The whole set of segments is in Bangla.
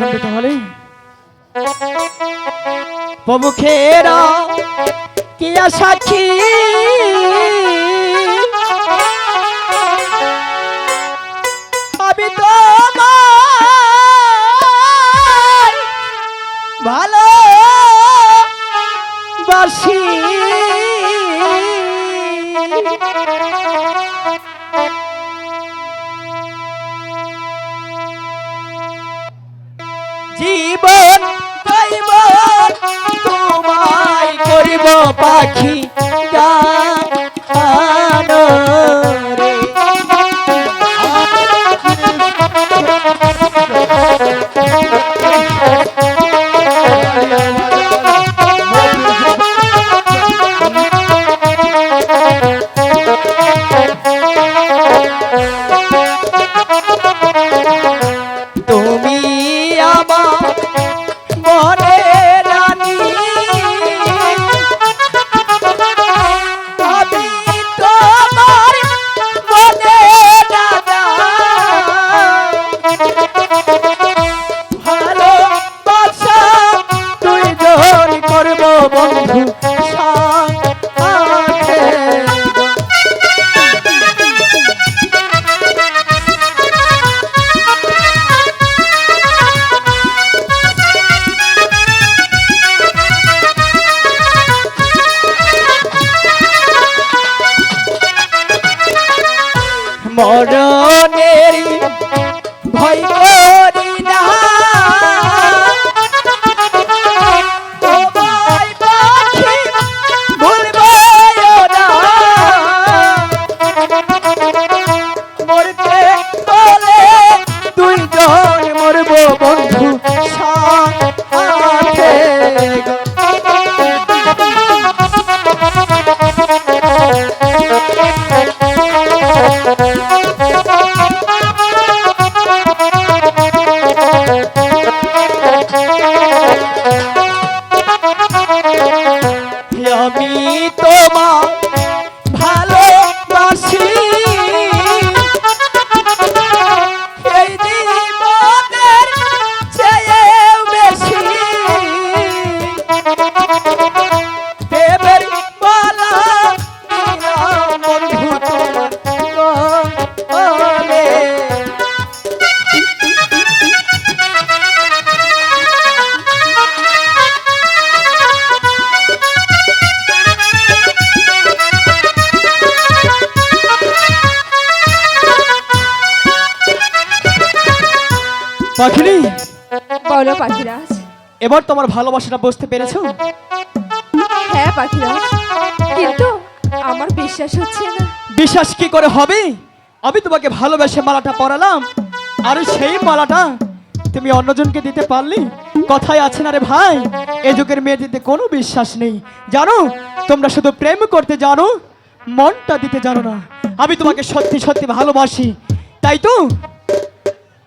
শুনবে তাহলে? প্রমুখেরা কিয়া সাক্ষী আমি তো ভালো বাসি জীবন তোমায় করিব পাখি। মরণের ভয় পাখিনি? বলো পাখিরাজ। এবার তোমার ভালোবাসাটা বুঝতে পেরেছ? হ্যাঁ পাখিরাজ। কিন্তু আমার বিশ্বাস হচ্ছে না। বিশ্বাস কি করে হবে? আমি তোমাকে ভালোবেসে মালাটা পরালাম আর সেই মালাটা তুমি অন্যজনকে দিতে পারলি? কথাই আছে না রে ভাই এ যুগের মেয়েদেরতে কোনো বিশ্বাস নেই। জানো তোমরা শুধু প্রেম করতে জানো মনটা দিতে জানো না। আমি তোমাকে সত্যি সত্যি ভালোবাসি তাই তো?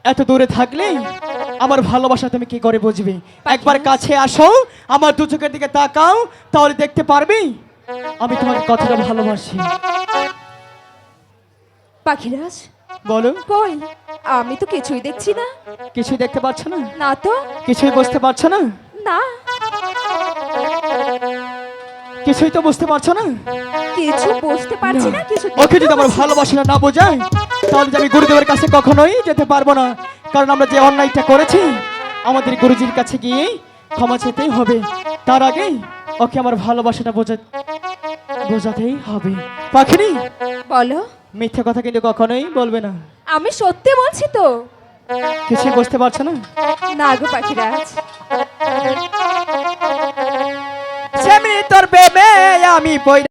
এত দূরে থাকলে আমার ভালোবাসা তুমি কি করে বুঝবে? একবার কাছে আসো আমার দু চোখের দিকে তাকাও তাহলে দেখতে পারবি আমি তোমার কথাটা ভালোবাসি। পাখিরাজ? বলো। কই? আমি তো কিছুই দেখছি না। কিছুই দেখতে পাচ্ছ না? না তো। কিছুই বুঝতে পারছ না? না। কিছুই তো বুঝতে পারছ না? কিছু বুঝতে পারছি না কিছু ওকে যদি আমার। ভালোবাসাটা না বোঝায় তাহলে যে আমি গুরুদেবের কাছে কখনোই যেতে পারব না। কারণ আমরা যে অন্যায়টা করেছি আমাদের গুরুজির কাছে গিয়ে ক্ষমা চেতেই হবে। তার আগে ওকে আমার ভালোবাসাটা বোঝা বোঝাতেই হবে। পাখিনি? বলো। মিথ্যে কথা কিন্তু কখনোই বলবে না। আমি সত্যি বলছি তো। কিছুই বুঝতে পারছ না? না গো পাখিরাজ। সেমনি তোর প্রেমে আমি পই